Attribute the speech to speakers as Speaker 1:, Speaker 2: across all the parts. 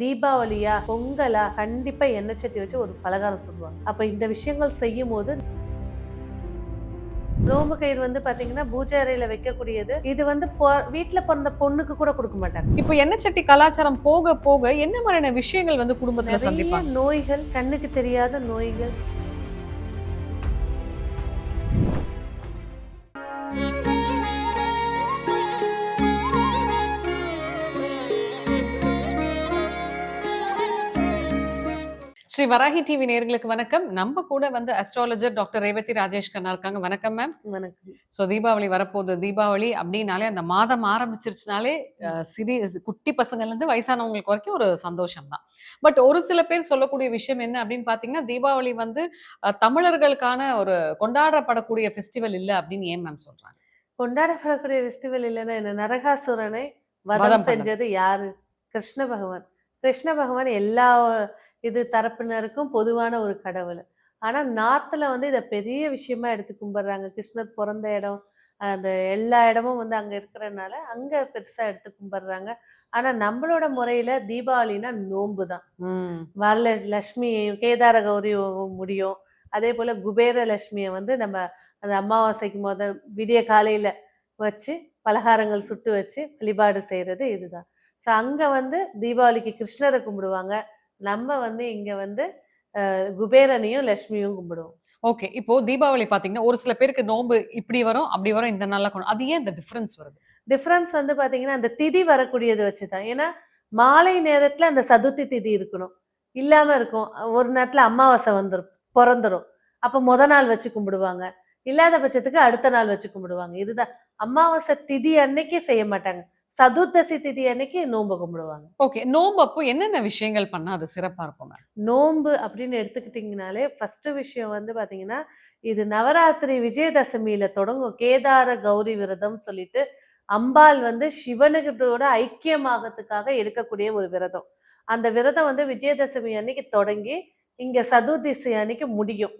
Speaker 1: தீபாவளியா பொங்கலா கண்டிப்பா எண்ணெய் சட்டி வச்சு ஒரு பலகாரம் சொல்லுவாங்க. அப்ப இந்த விஷயங்கள் செய்யும் போது நோம்பு கயிறு வந்து பாத்தீங்கன்னா பூஜை அறையில வைக்கக்கூடியது. இது வந்து வீட்ல பிறந்த பொண்ணுக்கு கூட கொடுக்க மாட்டாங்க.
Speaker 2: இப்போ எண்ணெய் சட்டி கலாச்சாரம் போக போக என்ன மாதிரியான விஷயங்கள் வந்து குடும்பத்துல சந்திப்பாங்க?
Speaker 1: நோய்கள் கண்ணுக்கு தெரியாத நோய்கள்.
Speaker 2: ஸ்ரீ வராகி டிவி நேயர்களுக்கு வணக்கம். நம்ம கூட வந்து அஸ்ட்ராலஜர் டாக்டர் ரேவதி ராஜேஷ் கண்ணா இருக்காங்க. வணக்கம் மேம்
Speaker 1: வணக்கம்.
Speaker 2: ஸோ தீபாவளி வரப்போகுது. தீபாவளி அப்படின்னாலே அந்த மாதம் ஆரம்பிச்சிருச்சுனாலே சிறி குட்டி பசங்கள்ல இருந்து வயசானவங்களுக்கு வரைக்கும் ஒரு சந்தோஷம் தான் பட் ஒரு சில பேர் சொல்லக்கூடிய விஷயம் என்ன அப்படின்னு பாத்தீங்கன்னா தீபாவளி வந்து தமிழர்களுக்கான ஒரு கொண்டாடப்படக்கூடிய ஃபெஸ்டிவல் இல்லை அப்படின்னு ஏன் மேம் சொல்றாங்க?
Speaker 1: கொண்டாடப்படக்கூடிய ஃபெஸ்டிவல் இல்லைன்னா என்ன? நரகாசுரனை
Speaker 2: வதம்.
Speaker 1: செஞ்சது யாரு? கிருஷ்ண பகவான். கிருஷ்ண பகவான் எல்லா இது தரப்பினருக்கும் பொதுவான ஒரு கடவுள். ஆனா நார்த்தில் வந்து இதை பெரிய விஷயமா எடுத்து கும்பிடுறாங்க. கிருஷ்ணர் பிறந்த இடம் அந்த எல்லா இடமும் வந்து அங்க இருக்கிறனால அங்க பெருசா எடுத்து கும்பிடுறாங்க. ஆனா நம்மளோட முறையில தீபாவளினா நோன்பு தான் வரல லக்ஷ்மி கேதார கௌரி முடியும். அதே போல குபேர லட்சுமியை வந்து நம்ம அந்த அமாவாசைக்கு முத விடிய காலையில வச்சு பலகாரங்கள் சுட்டு வச்சு வழிபாடு செய்யறது இதுதான். ஸோ அங்க வந்து தீபாவளிக்கு கிருஷ்ணரை கும்பிடுவாங்க. நம்ம வந்து இங்க வந்து குபேரனையும் லட்சுமியும் கும்பிடுவோம்.
Speaker 2: ஓகே. இப்போ தீபாவளி பாத்தீங்கன்னா ஒரு சில பேருக்கு நோன்பு இப்படி வரும் அப்படி வரும் இந்த நாள்ல கொண்டு அது ஏன் இந்த டிஃபரன்ஸ் வருது?
Speaker 1: டிஃப்ரென்ஸ் வந்து பாத்தீங்கன்னா அந்த திதி வரக்கூடியது வச்சு தான் ஏன்னா மாலை நேரத்துல அந்த சதுர்த்தி திதி இருக்கணும். இல்லாம இருக்கும். ஒரு நேரத்துல அமாவாசை வந்துரும் பிறந்துரும். அப்ப முத நாள் வச்சு கும்பிடுவாங்க. இல்லாத பட்சத்துக்கு அடுத்த நாள் வச்சு கும்பிடுவாங்க. இதுதான். அமாவாசை திதி அன்னைக்கு செய்ய மாட்டாங்க. சதுர்த்தசி திதி அன்னைக்கு நோன்பு கும்பிடுவாங்க.
Speaker 2: ஓகே நோன்பு அப்போ என்னென்ன விஷயங்கள் பண்ணா அது சிறப்பா இருக்கும்
Speaker 1: நோன்பு அப்படின்னு எடுத்துக்கிட்டிங்கனாலே ஃபர்ஸ்ட் விஷயம் வந்து பாத்தீங்கன்னா இது நவராத்திரி விஜயதசமியில தொடங்கும். கேதார கௌரி விரதம் சொல்லிட்டு அம்பாள் வந்து சிவனுக்கிட்டோட ஐக்கியமாகறதுக்காக எடுக்கக்கூடிய ஒரு விரதம். அந்த விரதம் வந்து விஜயதசமி அன்னைக்கு தொடங்கி இங்க சதுர்திசி அன்னைக்கு முடியும்.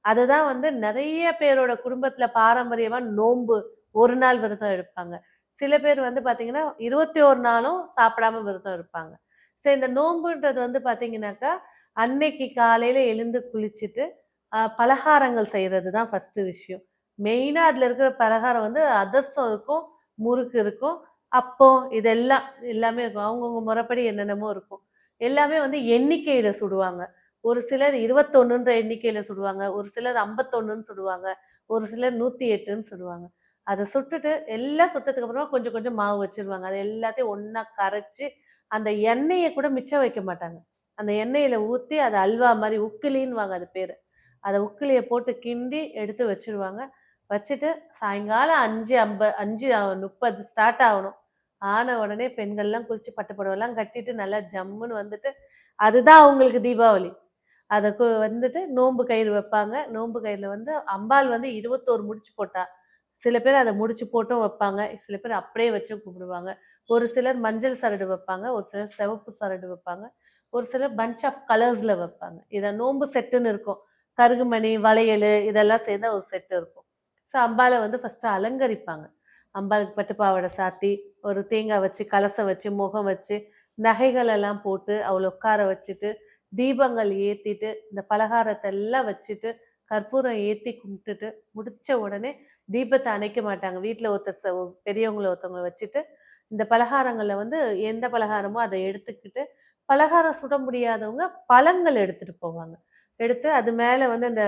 Speaker 1: அதுதான் வந்து நிறைய பேரோட குடும்பத்துல பாரம்பரியமா நோன்பு ஒரு நாள் விரதம் எடுப்பாங்க. சில பேர் வந்து பார்த்தீங்கன்னா இருபத்தி ஒரு நாளும் சாப்பிடாம விரதம் இருப்பாங்க. சரி இந்த நோன்புன்றது வந்து பார்த்தீங்கன்னாக்கா அன்னைக்கு காலையில் எழுந்து குளிச்சுட்டு பலகாரங்கள் செய்கிறது தான் ஃபஸ்ட்டு விஷயம் மெயினாக அதில் இருக்கிற பலகாரம் வந்து அதர்சம் இருக்கும் முறுக்கு இருக்கும் அப்பம் இதெல்லாம் எல்லாமே இருக்கும். அவங்கவுங்க முறைப்படி என்னென்னமோ இருக்கும். எல்லாமே வந்து எண்ணிக்கையில் சுடுவாங்க. ஒரு சிலர் இருபத்தொன்னுன்ற எண்ணிக்கையில் சுடுவாங்க ஒரு சிலர் ஐம்பத்தொன்னுன்னு சுடுவாங்க ஒரு சிலர் நூற்றி எட்டுன்னு சுடுவாங்க. அதை சுட்டுட்டு எல்லாம் சுட்டதுக்கு அப்புறமா கொஞ்சம் கொஞ்சம் மாவு வச்சிருவாங்க. அது எல்லாத்தையும் ஒன்றா கரைச்சி அந்த எண்ணெயை கூட மிச்சம் வைக்க மாட்டாங்க. அந்த எண்ணெயில் ஊற்றி அதை அல்வா மாதிரி உக்கிலின்னுவாங்க அது பேர். அதை உக்கிலியை போட்டு கிண்டி எடுத்து வச்சிருவாங்க. வச்சுட்டு சாயங்காலம் அஞ்சு ஐம்ப அஞ்சு முப்பது ஸ்டார்ட் ஆகணும். ஆன உடனே பெண்கள்லாம் குளிச்சு பட்டு புடவெல்லாம் கட்டிட்டு நல்லா ஜம்முன்னு வந்துட்டு அதுதான் அவங்களுக்கு தீபாவளி. அதை கு- வந்துட்டு நோன்பு கயிறு வைப்பாங்க. நோன்பு கயிறில் வந்து அம்பாள் வந்து இருபத்தோரு முடிச்சு போட்டா. சில பேர் அதை முடிச்சு போட்டும் வைப்பாங்க. சில பேர் அப்படியே வச்சும் கும்பிடுவாங்க. ஒரு சிலர் மஞ்சள் சரடு வைப்பாங்க ஒரு சிலர் சிவப்பு சரடு வைப்பாங்க ஒரு சிலர் பஞ்ச் ஆஃப் கலர்ஸில் வைப்பாங்க. இதை நோன்பு செட்டுன்னு இருக்கும். கருகுமணி வளையல் இதெல்லாம் சேர்ந்த ஒரு செட்டு இருக்கும். ஸோ அம்பாலை வந்து ஃபஸ்ட்டு அலங்கரிப்பாங்க. அம்பாளுக்கு பட்டு பாவாடை சாத்தி ஒரு தேங்காய் வச்சு கலசம் வச்சு முகம் வச்சு நகைகள் எல்லாம் போட்டு அவளை உட்கார வச்சுட்டு தீபங்கள் ஏற்றிட்டு இந்த பலகாரத்தை எல்லாம் வச்சுட்டு கற்பூரம் ஏற்றி கும்பிட்டுட்டு முடிச்ச உடனே தீபத்தை அணைக்க மாட்டாங்க. வீட்டில் ஒருத்தர் ச- ஒருத்தவங்களை வச்சுட்டு இந்த பலகாரங்களில் வந்து எந்த பலகாரமோ அதை எடுத்துக்கிட்டு பலகாரம் சுட முடியாதவங்க பழங்கள் எடுத்துகிட்டு போவாங்க. எடுத்து அது மேலே வந்து அந்த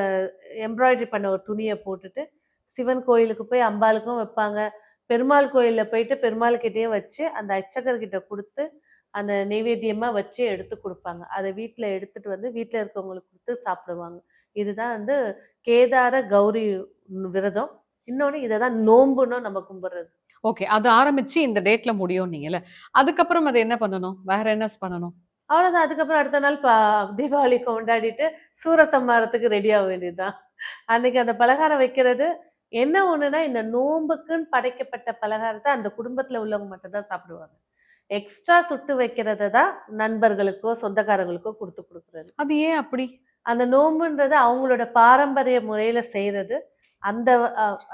Speaker 1: எம்ப்ராய்டரி பண்ண ஒரு துணியை போட்டுட்டு சிவன் கோயிலுக்கு போய் அம்பாளுக்கும் வைப்பாங்க. பெருமாள் கோயிலில் போயிட்டு பெருமாள் வச்சு அந்த அர்ச்சகர்கிட்ட கொடுத்து அந்த நெய்வேத்தியமா வச்சு எடுத்து கொடுப்பாங்க. அதை வீட்டில் எடுத்துகிட்டு வந்து வீட்டில் இருக்கவங்களுக்கு கொடுத்து சாப்பிடுவாங்க. இதுதான் வந்து கேதார கௌரி விரதம். இன்னொன்று இதை தான் நோம்புன்னு நம்ம கும்பிடுறது.
Speaker 2: ஓகே அது ஆரம்பிச்சு இந்த டேட்ல முடியும் நீங்கல்ல. அதுக்கப்புறம் அதை என்ன பண்ணணும்? வேற என்ன பண்ணணும்?
Speaker 1: அவ்வளோதான் அதுக்கப்புறம் அடுத்த நாள் தீபாவளி கொண்டாடிட்டு சூரசம்மாரத்துக்கு ரெடி ஆக வேண்டியதுதான். அன்னைக்கு அந்த பலகாரம் வைக்கிறது என்ன ஒண்ணுன்னா இந்த நோம்புக்குன்னு படைக்கப்பட்ட பலகாரத்தை அந்த குடும்பத்துல உள்ளவங்க மட்டும்தான் சாப்பிடுவாங்க. எக்ஸ்ட்ரா சுட்டு வைக்கிறத தான் நண்பர்களுக்கோ சொந்தக்காரங்களுக்கோ கொடுத்து கொடுக்குறது.
Speaker 2: அது ஏன் அப்படி?
Speaker 1: அந்த நோம்புன்றது அவங்களோட பாரம்பரிய முறையில செய்யறது அந்த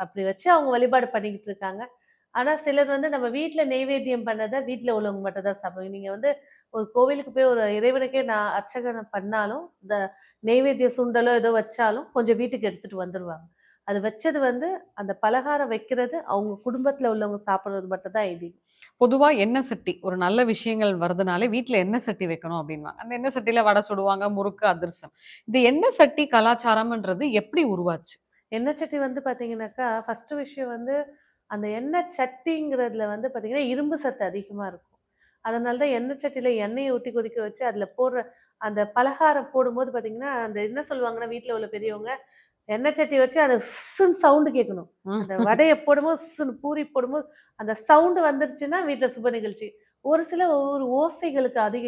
Speaker 1: அப்படி வச்சு அவங்க வழிபாடு பண்ணிக்கிட்டு இருக்காங்க. ஆனா சிலர் வந்து நம்ம வீட்டில் நெய்வேத்தியம் பண்ணதை வீட்டில் உள்ளவங்க மட்டும் தான் சாப்பிடுவாங்க. நீங்க வந்து ஒரு கோவிலுக்கு போய் ஒரு இறைவனுக்கே நான் அர்ச்சகனை பண்ணாலும் இந்த நெய்வேத்திய சுண்டலோ ஏதோ வச்சாலும் கொஞ்சம் வீட்டுக்கு எடுத்துட்டு வந்துடுவாங்க அது வச்சது வந்து அந்த பலகாரம் வைக்கிறது அவங்க குடும்பத்துல உள்ளவங்க சாப்பிடுறது மட்டும் தான் இது
Speaker 2: பொதுவா எண்ணெய் சட்டி ஒரு நல்ல விஷயங்கள் வருதுனாலே வீட்டில் எண்ணெய் சட்டி வைக்கணும் அப்படின்வாங்க. அந்த எண்ணெய் சட்டியில வடை சுடுவாங்க முறுக்கு அதிர்சம். இந்த எண்ணெய் சட்டி கலாச்சாரம்ன்றது எப்படி உருவாச்சு?
Speaker 1: எண்ணெய் சட்டி வந்து பாத்தீங்கன்னாக்கா ஃபர்ஸ்ட் விஷயம் வந்து அந்த எண்ணெய் சட்டிங்கிறதுல வந்து பாத்தீங்கன்னா இரும்பு சத்து அதிகமா இருக்கும். அதனால தான் எண்ணெய் சட்டியில எண்ணெயை ஊற்றி கொதிக்க வச்சு அதுல போடுற அந்த பலகாரம் போடும்போது பாத்தீங்கன்னா அந்த என்ன சொல்லுவாங்கன்னா வீட்ல உள்ள பெரியவங்க எண்ணெய் சட்டி வச்சு அந்த சவுண்டு கேட்கணும். அந்த வடையை போடும்போது சுன்னு பூரி போடும்போது அந்த சவுண்டு வந்துருச்சுன்னா வீட்டில் சுப நிகழ்ச்சி. ஒரு சில ஒவ்வொரு ஓசைகளுக்கு அதிக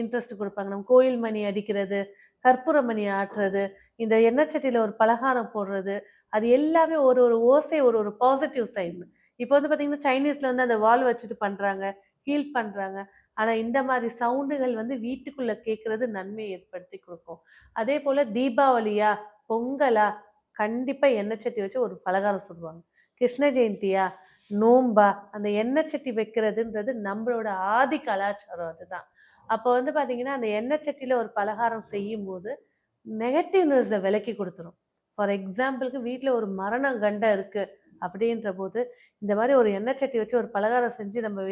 Speaker 1: இன்ட்ரெஸ்ட் கொடுப்பாங்க. நம்ம கோயில் மணி அடிக்கிறது கற்பூரமணி ஆட்டுறது இந்த எண்ணெய் சட்டியில் ஒரு பலகாரம் போடுறது அது எல்லாமே ஒரு ஒரு ஓசை ஒரு ஒரு பாசிட்டிவ் சைன் இப்போ வந்து பார்த்தீங்கன்னா சைனீஸில் வந்து அந்த வால் வச்சுட்டு பண்ணுறாங்க ஹீல் பண்ணுறாங்க ஆனால் இந்த மாதிரி சவுண்டுகள் வந்து வீட்டுக்குள்ளே கேட்குறது நன்மையை ஏற்படுத்தி கொடுக்கும். அதே போல் தீபாவளியா பொங்கலா கண்டிப்பாக எண்ணெய் சட்டி வச்சு ஒரு பலகாரம் சொல்லுவாங்க கிருஷ்ண ஜெயந்தியா நோம்பா அந்த எண்ணெய் சட்டி வைக்கிறதுன்றது நம்மளோட ஆதி கலாச்சாரம் அதுதான். அப்போ வந்து பார்த்தீங்கன்னா அந்த எண்ணெய் சட்டியில் ஒரு பலகாரம் செய்யும் போது நெகட்டிவ்னஸை விலக்கி கொடுத்துரும். ஃபார் எக்ஸாம்பிளுக்கு வீட்டில் ஒரு மரணம் கண்டம் இருக்குது அப்படின்ற போது இந்த மாதிரி ஒரு எண்ணெய் சட்டி வச்சு ஒரு பலகாரம் செஞ்சு நம்ம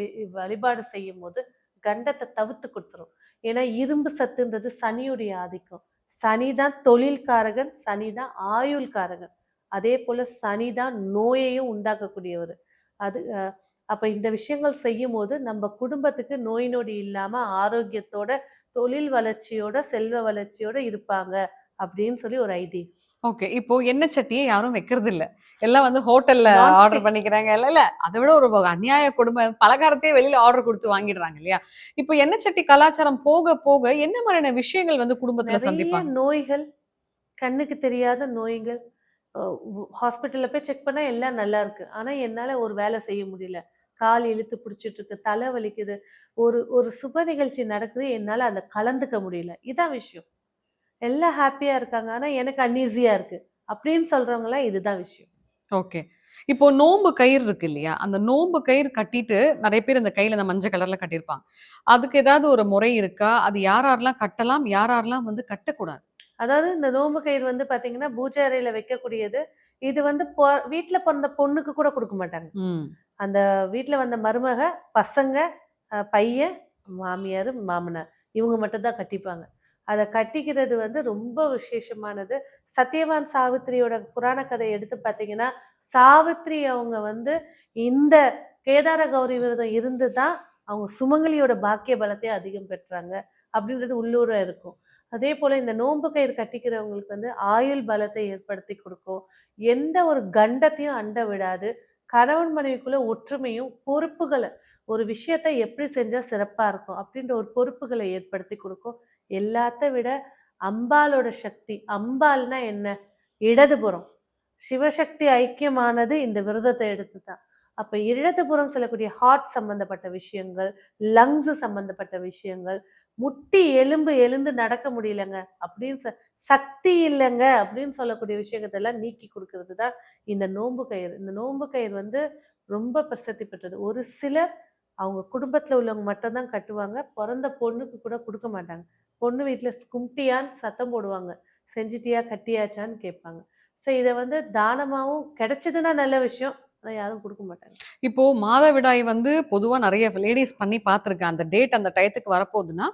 Speaker 1: வழிபாடு செய்யும் போது கண்டத்தை தவிர்த்து கொடுத்துரும். ஏன்னா இரும்பு சத்துன்றது சனியுடைய ஆதிக்கம். சனி தான் தொழில்காரகன் சனி தான் ஆயுள்காரகன். அதே போல் சனி தான் நோயையும் உண்டாக்கக்கூடியவர். அது அப்ப இந்த விஷயங்கள் செய்யும் போது நம்ம குடும்பத்துக்கு நோய் நொடி இல்லாம ஆரோக்கியத்தோட தொழில் வளர்ச்சியோட செல்வ வளர்ச்சியோட இருப்பாங்க அப்படின்னு சொல்லி ஒரு ஐதீகம்.
Speaker 2: ஓகே. இப்போ எண்ணெய் சட்டியை யாரும் வைக்கிறது இல்ல எல்லாம் வந்து ஹோட்டல்ல. ஆர்டர் பண்ணிக்கிறாங்க. இல்ல இல்ல. அதை விட ஒரு அநியாய கொடுமை. பலகாரத்தையே வெளியில ஆர்டர் கொடுத்து வாங்கிடுறாங்க இல்லையா? இப்போ எண்ணெய் சட்டி கலாச்சாரம் போக போக என்ன மாதிரியான விஷயங்கள் வந்து குடும்பத்துல சந்திப்பாங்க?
Speaker 1: நோய்கள் கண்ணுக்கு தெரியாத நோய்கள் ஹாஸ்பிட்டல்ல போய் செக் பண்ணா எல்லாம் நல்லா இருக்கு. ஆனா என்னால ஒரு வேலை செய்ய முடியல. கால் இழுத்து பிடிச்சிட்டு இருக்கு தலை வலிக்குது. ஒரு ஒரு சுப நிகழ்ச்சி நடக்குது என்னால அந்த கலந்துக்க முடியல. இதான் விஷயம். எல்லாம் ஹாப்பியா இருக்காங்க. ஆனா எனக்கு அன்ஈஸியா இருக்கு. அப்படின்னு சொல்றவங்களாம் இதுதான் விஷயம்.
Speaker 2: ஓகே இப்போ நோன்பு கயிறு இருக்கு இல்லையா? அந்த நோன்பு கயிறு கட்டிட்டு நிறைய பேர் இந்த கையில இந்த மஞ்சள் கலர்ல கட்டியிருப்பாங்க. அதுக்கு ஏதாவது ஒரு முறை இருக்கா? அது யார் யாரெல்லாம் கட்டலாம் யார் யாரெல்லாம் வந்து கட்டக்கூடாது?
Speaker 1: அதாவது இந்த நோம்பு கயிறு வந்து பாத்தீங்கன்னா பூஜை அறையில வைக்கக்கூடியது. இது வந்து வீட்ல பிறந்த பொண்ணுக்கு கூட கொடுக்க மாட்டாங்க. அந்த வீட்டில் வந்த மருமக பசங்க பையன் மாமியார் மாமனார் இவங்க மட்டும்தான் கட்டிப்பாங்க. அதை கட்டிக்கிறது வந்து ரொம்ப விசேஷமானது. சத்யவான் சாவித்திரியோட புராண கதை எடுத்து பார்த்தீங்கன்னா சாவித்திரி அவங்க வந்து இந்த கேதார கௌரி விரதம் இருந்து தான் அவங்க சுமங்கலியோட பாக்கிய பலத்தை அதிகம் பெற்றாங்க அப்படின்றது உள்ளூர இருக்கும். அதே போல் இந்த நோன்பு கயிறு கட்டிக்கிறவங்களுக்கு வந்து ஆயுள் பலத்தை ஏற்படுத்தி கொடுக்கும். எந்த ஒரு கண்டத்தையும் அண்ட விடாது. கணவன் மனைவிக்குள்ள ஒற்றுமையும் பொறுப்புகளை ஒரு விஷயத்தை எப்படி செஞ்சால் சிறப்பாக இருக்கும் அப்படின்ற ஒரு பொறுப்புகளை ஏற்படுத்தி கொடுக்கும். எல்லாத்த விட அம்பாலோட சக்தி அம்பால்னா என்ன? இடதுபுறம். சிவசக்தி ஐக்கியமானது இந்த விரதத்தை எடுத்து தான் அப்போ இடதுபுறம் சொல்லக்கூடிய ஹார்ட் சம்பந்தப்பட்ட விஷயங்கள் லங்ஸ் சம்பந்தப்பட்ட விஷயங்கள் முட்டி எலும்பு எழுந்து நடக்க முடியலங்க அப்படின்னு சக்தி இல்லைங்க அப்படின்னு சொல்லக்கூடிய விஷயத்தெல்லாம் நீக்கி கொடுக்கறது தான் இந்த நோன்பு கயிறு. இந்த நோன்பு கயிறு வந்து ரொம்ப பிரசித்தி பெற்றது. ஒரு சிலர் அவங்க குடும்பத்தில் உள்ளவங்க மட்டும்தான் கட்டுவாங்க. பிறந்த பொண்ணுக்கு கூட கொடுக்க மாட்டாங்க. பொண்ணு வீட்டில் கும்பிட்டியான்னு சத்தம் போடுவாங்க. செஞ்சிட்டியா கட்டியாச்சான்னு கேட்பாங்க. ஸோ இதை வந்து தானமாகவும் கிடைச்சதுன்னா நல்ல விஷயம். ஆனால் யாரும் கொடுக்க மாட்டாங்க.
Speaker 2: இப்போ மாதவிடாய் வந்து பொதுவா நிறைய லேடிஸ் பண்ணி பார்த்திருக்கேன். அந்த டேட் அந்த டயத்துக்கு வரப்போகுதுன்னா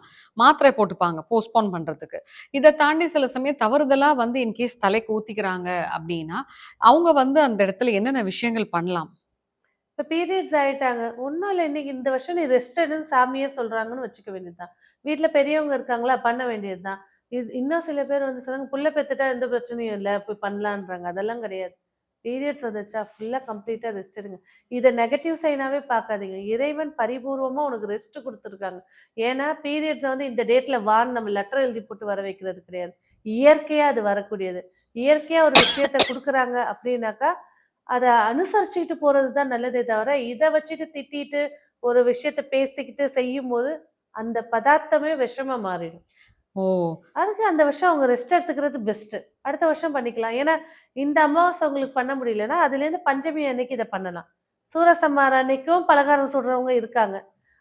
Speaker 2: மாத்திரை போட்டுப்பாங்க போஸ்ட்போன் பண்றதுக்கு. இதை தாண்டி சில சமயம் தவறுதலா வந்து இன்கேஸ் தலைக்கு ஊத்திக்கிறாங்க அப்படின்னா அவங்க வந்து அந்த இடத்துல என்னென்ன விஷயங்கள் பண்ணலாம்?
Speaker 1: இப்போ பீரியட்ஸ் ஆயிட்டாங்க. ஒன்றும் இல்லை இன்னைக்கு இந்த வருஷம் நீ ரெஸ்ட் எடுன்னு சாமியே சொல்றாங்கன்னு வச்சுக்க வேண்டியதுதான். வீட்டில் பெரியவங்க இருக்காங்களா பண்ண வேண்டியதுதான். இது இன்னும் சில பேர் வந்து சொல்றாங்க புள்ள பெத்துட்டா எந்த பிரச்சனையும் இல்லை போய் பண்ணலான்றாங்க அதெல்லாம் கிடையாது. பீரியட்ஸ் வந்துச்சா ஃபுல்லாக கம்ப்ளீட்டாக ரெஸ்ட் எடுங்க. இதை நெகட்டிவ் சைனாவே பார்க்காதீங்க. இறைவன் பரிபூர்வமாக உனக்கு ரெஸ்ட் கொடுத்துருக்காங்க. ஏன்னா பீரியட்ஸை வந்து இந்த டேட்டில் வான்னு நம்ம லெட்டர் எழுதி போட்டு வர வைக்கிறது கிடையாது. இயற்கையாக அது வரக்கூடியது. இயற்கையாக ஒரு விஷயத்த கொடுக்குறாங்க அப்படின்னாக்கா அதை அனுசரிச்சுக்கிட்டு போகிறது தான் நல்லதே தவிர இதை வச்சுட்டு திட்டிட்டு ஒரு விஷயத்த பேசிக்கிட்டு செய்யும் போது அந்த பதார்த்தமே விஷமா மாறிடும்.
Speaker 2: ஓ.
Speaker 1: அதுக்கு அந்த வருஷம் அவங்க ரெஸ்ட் எடுத்துக்கிறது பெஸ்ட் அடுத்த வருஷம் பண்ணிக்கலாம். ஏன்னா இந்த அமாவாசை உங்களுக்கு பண்ண முடியலன்னா அதுலேருந்து பஞ்சமி அன்னைக்கு இதை பண்ணலாம். சூரசம்மார அன்னைக்கும் பலகாரம் சுடுறவங்க இருக்காங்க.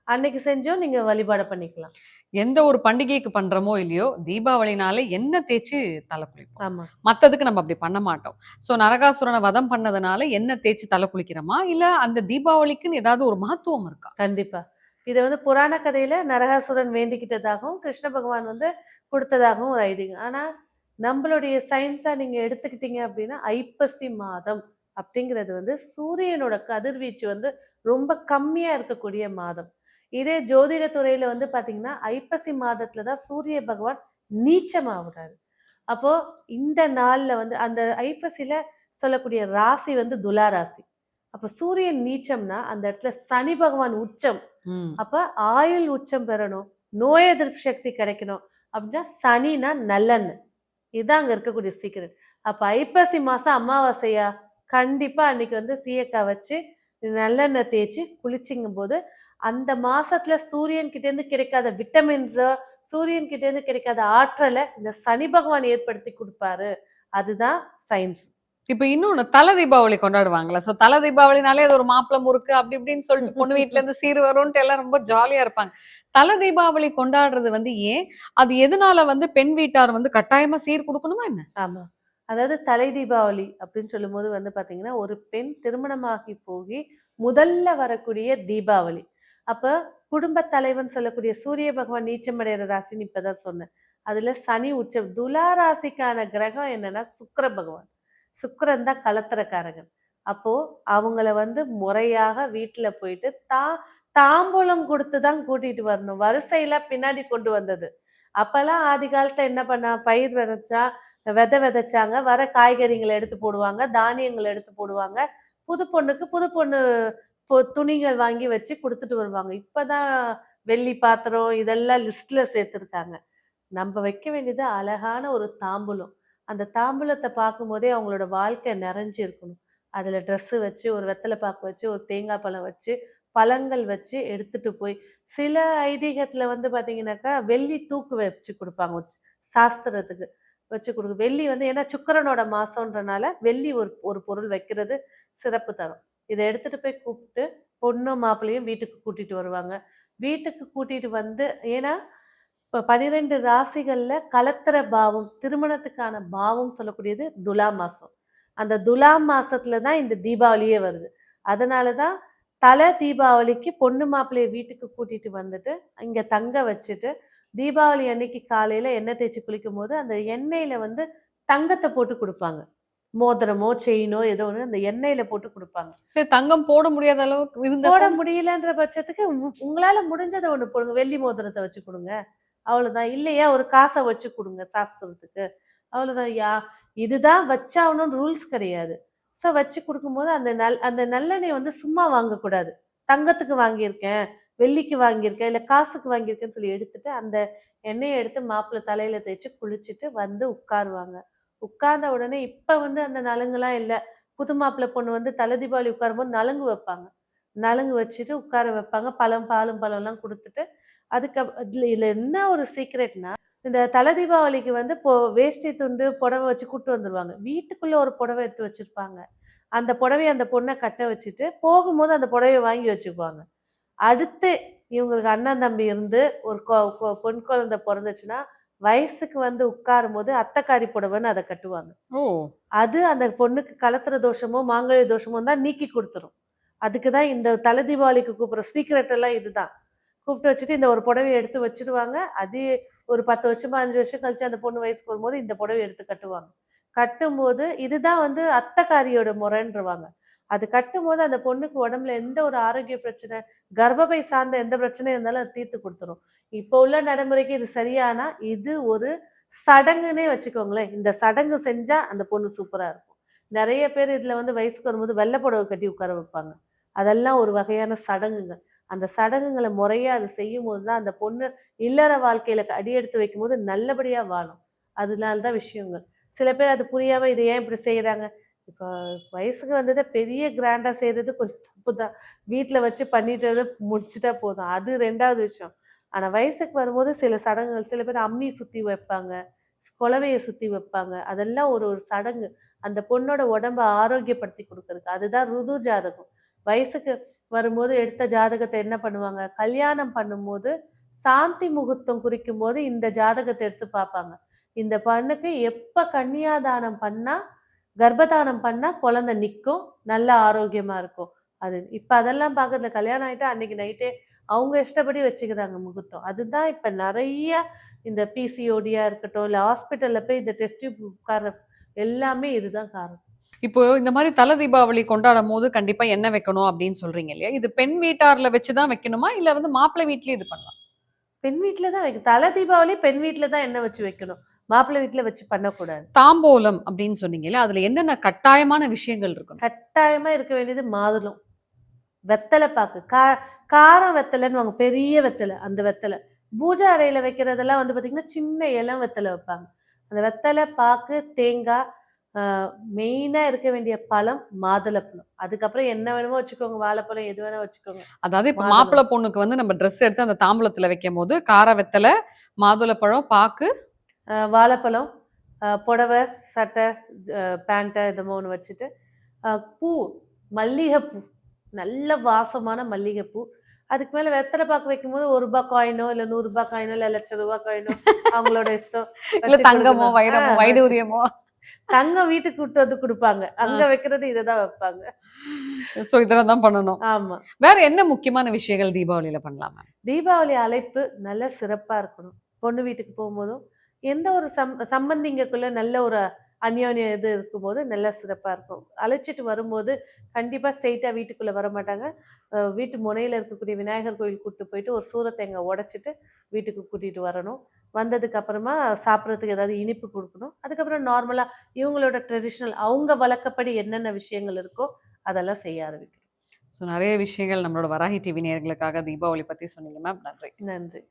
Speaker 1: அன்னைக்கு செஞ்சும் நீங்க வழிபாடு பண்ணிக்கலாம்.
Speaker 2: எந்த ஒரு பண்டிகைக்கு பண்றோமோ இல்லையோ தீபாவளினாலே எண்ணெய் தேய்ச்சி தலை குளிப்போம்.
Speaker 1: ஆமா.
Speaker 2: மத்ததுக்கு நம்ம அப்படி பண்ண மாட்டோம். சோ நரகாசுரனை வதம் பண்ணதுனால எண்ணெய் தேய்ச்சி தலை குளிக்கிறோமா? இல்ல அந்த தீபாவளிக்குன்னு ஏதாவது ஒரு மகத்துவம் இருக்கா?
Speaker 1: கண்டிப்பா. இதை வந்து புராண கதையில் நரகாசுரன் வேண்டிக்கிட்டதாகவும் கிருஷ்ண பகவான் வந்து கொடுத்ததாகவும் ஒரு ஐதீகம். ஆனால் நம்மளுடைய சயின்ஸாக நீங்கள் எடுத்துக்கிட்டீங்க அப்படின்னா ஐப்பசி மாதம் அப்படிங்கிறது வந்து சூரியனோட கதிர்வீச்சு வந்து ரொம்ப கம்மியாக இருக்கக்கூடிய மாதம். இதே ஜோதிட வந்து பார்த்திங்கன்னா ஐப்பசி மாதத்தில் தான் சூரிய பகவான் நீச்சமாகுறாரு அப்போது இந்த நாளில் வந்து அந்த ஐப்பசியில் சொல்லக்கூடிய ராசி வந்து துலா ராசி. அப்ப சூரியன் நீச்சம்னா அந்த இடத்துல சனி பகவான் உச்சம். அப்ப ஆயுள் உச்சம் பெறணும் நோய் எதிர்ப்பு சக்தி கிடைக்கணும் அப்படின்னா சனினா நல்லெண்ணெய் இதுதான் அங்க இருக்கக்கூடிய சீக்கிரம் அப்ப ஐப்பசி மாசம் அமாவாசையா? கண்டிப்பா அன்னைக்கு வந்து சீயக்காய் வச்சு நல்லெண்ணெய் தேய்ச்சி குளிச்சிங்கும் போது அந்த மாசத்துல சூரியன் கிட்ட இருந்து கிடைக்காத விட்டமின்ஸ் சூரியன் கிட்ட இருந்து கிடைக்காத ஆற்றலை இந்த சனி பகவான் ஏற்படுத்தி கொடுப்பாரு. அதுதான் சயின்ஸ்
Speaker 2: இப்ப இன்னொன்னு தலை தீபாவளி கொண்டாடுவாங்கல்ல. சோ தலை தீபாவளினாலே அது ஒரு மாப்பிளை முறுக்கு அப்படி இப்படின்னு சொல்லிட்டு பொண்ணு வீட்ல இருந்து சீர் வரும்ட்டு எல்லாம் ரொம்ப ஜாலியா இருப்பாங்க. தலை தீபாவளி கொண்டாடுறது வந்து ஏன்? அது எதனால வந்து பெண் வீட்டார் வந்து கட்டாயமா சீர் கொடுக்கணுமா என்ன?
Speaker 1: ஆமா. அதாவது தலை தீபாவளி அப்படின்னு சொல்லும்போது வந்து பாத்தீங்கன்னா ஒரு பெண் திருமணமாகி போய் முதல்ல வரக்கூடிய தீபாவளி. அப்ப குடும்ப தலைவன் சொல்லக்கூடிய சூரிய பகவான் நீச்சமடைகிற ராசின்னு இப்பதான் சொன்னேன். அதுல சனி உச்சம் துலா ராசிக்கான கிரகம் என்னன்னா சுக்கிர பகவான். சுக்கரன் தான் கலத்திரக்காரகன் அப்போ அவங்கள வந்து முறையாக வீட்டுல போயிட்டு தா தாம்பூலம் கொடுத்து தான் கூட்டிட்டு வரணும். வரிசையில பின்னாடி கொண்டு வந்தது. அப்பெல்லாம் ஆதி காலத்துல என்ன பண்ணா பயிர் விதைச்சா விதை விதைச்சாங்க. வர காய்கறிகளை எடுத்து போடுவாங்க தானியங்களை எடுத்து போடுவாங்க. புது பொண்ணுக்கு புது பொண்ணு துணிகள் வாங்கி வச்சு கொடுத்துட்டு வருவாங்க. இப்பதான் வெள்ளி பாத்திரம் இதெல்லாம் லிஸ்ட்ல சேர்த்துருக்காங்க. நம்ம வைக்க வேண்டியது அழகான ஒரு தாம்பூலம். அந்த தாம்பூலத்தை பார்க்கும்போதே அவங்களோட வாழ்க்கை நிறைஞ்சு இருக்கணும் அதில் ட்ரெஸ்ஸு வச்சு ஒரு வெத்தலை பாக்கு வச்சு ஒரு தேங்காய் பழம் வச்சு பழங்கள் வச்சு எடுத்துட்டு போய் சில ஐதீகத்தில் வந்து பார்த்தீங்கன்னாக்கா வெள்ளி தூக்கு வச்சு கொடுப்பாங்க. சாஸ்திரத்துக்கு வச்சு கொடுக்கு வெள்ளி வந்து ஏன்னா சுக்கிரனோட மாசம்ன்றனால வெள்ளி ஒரு ஒரு பொருள் வைக்கிறது சிறப்பு தரும். இதை எடுத்துட்டு போய் கூப்பிட்டு பொண்ணும் மாப்பிள்ளையும் வீட்டுக்கு கூட்டிட்டு வருவாங்க. வீட்டுக்கு கூட்டிட்டு வந்து ஏன்னா இப்போ பனிரெண்டு ராசிகள்ல கலத்திர பாவம் திருமணத்துக்கான பாவம் சொல்லக்கூடியது துலா மாசம். அந்த துலா மாசத்துல தான் இந்த தீபாவளியே வருது. அதனால தான் தலை தீபாவளிக்கு பொண்ணு மாப்பிள்ளைய வீட்டுக்கு கூட்டிட்டு வந்துட்டு இங்க தங்க வச்சுட்டு தீபாவளி அன்னைக்கு காலையில எண்ணெய் தேய்ச்சி குளிக்கும் போது அந்த எண்ணெயில வந்து தங்கத்தை போட்டு கொடுப்பாங்க. மோதிரமோ செயினோ ஏதோ ஒன்று அந்த எண்ணெயில போட்டு கொடுப்பாங்க.
Speaker 2: சரி தங்கம் போட முடியாத அளவுக்கு
Speaker 1: போட முடியலன்ற பட்சத்துக்கு உங்களால முடிஞ்சதை ஒண்ணு போடுங்க. வெள்ளி மோதிரத்தை வச்சு கொடுங்க. அவ்வளோதான் இல்லையா? ஒரு காசை வச்சு கொடுங்க சாஸ்திரத்துக்கு. அவ்வளோதான் யா இதுதான் வச்சாகணும்னு ரூல்ஸ் கிடையாது. ஸோ வச்சு கொடுக்கும்போது அந்த நல் அந்த நல்லெண்ணெய் வந்து சும்மா வாங்கக்கூடாது. தங்கத்துக்கு வாங்கியிருக்கேன் வெள்ளிக்கு வாங்கியிருக்கேன் இல்லை காசுக்கு வாங்கியிருக்கேன்னு சொல்லி எடுத்துட்டு அந்த எண்ணெயை எடுத்து மாப்பிள்ளை தலையில் தேய்ச்சி குளிச்சுட்டு வந்து உட்காருவாங்க. உட்கார்ந்த உடனே இப்போ வந்து அந்த நலங்குலாம் இல்லை. புது மாப்பிள்ளை பொண்ணு வந்து தலை தீபாவளி உட்காரும்போது நலுங்கு வைப்பாங்க. நலுங்கு வச்சுட்டு உட்கார வைப்பாங்க. பழம் பாலும் பழம்லாம் கொடுத்துட்டு அதுக்கு இதுல இதுல என்ன ஒரு சீக்ரெட்னா இந்த தலை தீபாவளிக்கு வந்து இப்போ வேஷ்டி துண்டு புடவை வச்சு கூட்டு வந்துருவாங்க. வீட்டுக்குள்ள ஒரு புடவை எடுத்து வச்சிருப்பாங்க. அந்த புடவைய அந்த பொண்ணை கட்ட வச்சுட்டு போகும்போது அந்த புடவைய வாங்கி வச்சுக்குவாங்க அடுத்து இவங்களுக்கு அண்ணன் தம்பி இருந்து ஒரு பொன் குழந்தை பிறந்துச்சுன்னா வயசுக்கு வந்து உட்காரும் போது அத்தைக்காரி புடவைன்னு அதை கட்டுவாங்க. அது அந்த பொண்ணுக்கு கலத்திர தோஷமோ மாங்கல்ய தோஷமோ தான் நீக்கி கொடுத்துரும். அதுக்கு தான் இந்த தலை தீபாவளிக்கு கூப்பிடுற சீக்ரெட் எல்லாம் இதுதான். கூப்பிட்டு வச்சுட்டு இந்த ஒரு புடவை எடுத்து வச்சுருவாங்க. அது ஒரு பத்து வருஷம் அஞ்சு வருஷம் கழிச்சு அந்த பொண்ணு வயசுக்கு வரும்போது இந்த புடவை எடுத்து கட்டுவாங்க. கட்டும்போது இதுதான் வந்து அத்தக்காரியோட முறைன்றவாங்க. அது கட்டும்போது அந்த பொண்ணுக்கு உடம்புல எந்த ஒரு ஆரோக்கிய பிரச்சனை கர்ப்பப்பை சார்ந்த எந்த பிரச்சனையும் இருந்தாலும் அது தீர்த்து கொடுத்துரும். இப்போ உள்ள நடைமுறைக்கு இது சரியானா இது ஒரு சடங்குன்னே வச்சுக்கோங்களேன். இந்த சடங்கு செஞ்சா அந்த பொண்ணு சூப்பரா இருக்கும். நிறைய பேர் இதுல வந்து வயசுக்கு வரும்போது வெள்ளை புடவை கட்டி உட்கார வைப்பாங்க. அதெல்லாம் ஒரு வகையான சடங்குங்க. அந்த சடங்குகளை முறையாக அது செய்யும் போது தான் அந்த பொண்ணு இல்லற வாழ்க்கையில அடியெடுத்து வைக்கும்போது நல்லபடியாக வாழும். அதனால தான் விஷயங்கள். சில பேர் அது புரியாம இதை ஏன் இப்படி செய்கிறாங்க இப்போ வயசுக்கு வந்ததை பெரிய கிராண்டாக செய்கிறது கொஞ்சம் தப்பு தான். வீட்டில் வச்சு பண்ணிட்டு முடிச்சுட்டா போதும். அது ரெண்டாவது விஷயம். ஆனால் வயசுக்கு வரும்போது சில சடங்குகள் சில பேர் அம்மி சுற்றி வைப்பாங்க குலவையை சுற்றி வைப்பாங்க. அதெல்லாம் ஒரு ஒரு சடங்கு. அந்த பொண்ணோட உடம்ப ஆரோக்கியப்படுத்தி கொடுக்கறதுக்கு. அதுதான் ருது ஜாதகம். வயசுக்கு வரும்போது எடுத்த ஜாதகத்தை என்ன பண்ணுவாங்க? கல்யாணம் பண்ணும்போது சாந்தி முகூர்த்தம் குறிக்கும் போது இந்த ஜாதகத்தை எடுத்து பார்ப்பாங்க. இந்த பண்ணுக்கு எப்ப கன்னியாதானம் பண்ணா கர்ப்பதானம் பண்ணா குழந்தை நிற்கும் நல்ல ஆரோக்கியமா இருக்கும். அது இப்ப அதெல்லாம் பார்க்கறதுல கல்யாணம் ஆயிட்டா அன்னைக்கு நைட்டே அவங்க இஷ்டப்படி வச்சுக்கிறாங்க முகூர்த்தம். அதுதான் இப்ப நிறைய இந்த பிசிஓடியா இருக்கட்டும் இல்லை ஹாஸ்பிட்டல்ல போய் இந்த டெஸ்ட் உட்கார எல்லாமே இதுதான் காரணம்.
Speaker 2: இப்போ இந்த மாதிரி தல தீபாவளி கொண்டாடும் போது கண்டிப்பா என்ன வைக்கணும் அப்படின்னு சொல்றீங்க இல்லையா? இது பெண் வீட்டார்ல வச்சுதான் வைக்கணுமா? இல்ல வந்து மாப்பிள்ளை வீட்லயே இது பண்ணலாம்?
Speaker 1: பெண் வீட்டில் தான் வைக்கணும் தலை தீபாவளி பெண் வீட்டில் தான் எண்ணெய் வச்சு வைக்கணும்? மாப்பிள்ளை வீட்டில் வச்சு பண்ணக்கூடாது.
Speaker 2: தாம்போலம் அப்படின்னு சொன்னீங்கல்ல அதுல என்னென்ன கட்டாயமான விஷயங்கள் இருக்கணும்?
Speaker 1: கட்டாயமா இருக்க வேண்டியது மாதுளம். வெத்தலை பாக்கு. கா காரம் வெத்தலைன்னு வாங்க பெரிய வெத்தலை அந்த வெத்தலை. பூஜை அறையில வைக்கிறதெல்லாம் வந்து பாத்தீங்கன்னா சின்ன இளம் வெத்தலை வைப்பாங்க. அந்த வெத்தலை பாக்கு தேங்காய் மெயினா இருக்க வேண்டிய பழம் மாதுளப்பழம் அதுக்கப்புறம் என்ன வேணுமோ வச்சுக்கோங்க. வாழைப்பழம் எது வேணா வச்சுக்கோங்க.
Speaker 2: அதாவது இப்ப. மாப்பிள்ளை பொண்ணுக்கு வந்து நம்ம ட்ரெஸ் எடுத்து அந்த தாம்பூலத்துல வைக்கும் போது கார வெத்தலை மாதுளப்பழம் பாக்கு.
Speaker 1: வாழைப்பழம் புடவை சட்டை பேண்ட்டை இது ஒன்று வச்சுட்டு பூ மல்லிகைப்பூ. நல்ல வாசமான மல்லிகைப்பூ. அதுக்கு மேலே வெத்தலை பாக்கு வைக்கும்போது ஒரு ரூபாய் காயினோ இல்லை நூறு ரூபாய் காயினோ இல்லை லட்சம் ரூபாய் காயினோ அவங்களோட இஷ்டம்.
Speaker 2: இல்ல தங்கமோ. வைரமோ வைடூரியமோ.
Speaker 1: தங்கம் வீட்டுக்கு கூட்டு வந்து கொடுப்பாங்க. அங்க வைக்கிறது இதை தான் வைப்பாங்க.
Speaker 2: சோ இதெல்லாம் தான் பண்ணணும்.
Speaker 1: ஆமா.
Speaker 2: வேற என்ன முக்கியமான விஷயங்கள் தீபாவளியில பண்ணலாம்?
Speaker 1: தீபாவளி அழைப்பு நல்ல சிறப்பா இருக்கணும். பொண்ணு வீட்டுக்கு போகும்போதும் எந்த ஒரு சம் சம்பந்திங்கக்குள்ள நல்ல ஒரு அந்யோன்யம் இது இருக்கும்போது நல்ல சிறப்பா இருக்கும். அழைச்சிட்டு வரும்போது கண்டிப்பா ஸ்ட்ரெயிட்டா வீட்டுக்குள்ள வர மாட்டாங்க வீட்டு முனையில இருக்கக்கூடிய விநாயகர் கோயில் கூட்டு போயிட்டு ஒரு சூரத்தேங்காய் உடைச்சிட்டு வீட்டுக்கு கூட்டிட்டு வரணும். வந்ததுக்கு அப்புறமா சாப்பிட்றதுக்கு ஏதாவது இனிப்பு கொடுக்கணும். அதுக்கப்புறம் நார்மலா இவங்களோட ட்ரெடிஷ்னல் அவங்க வழக்கப்படி என்னென்ன விஷயங்கள் இருக்கோ அதெல்லாம் செய்ய ஆரம்பிக்கணும்.
Speaker 2: ஸோ நிறைய விஷயங்கள் நம்மளோட வராகி டிவி நேயர்களுக்காக தீபாவளி பத்தி சொன்னீங்க மேம் நன்றி.
Speaker 1: நன்றி.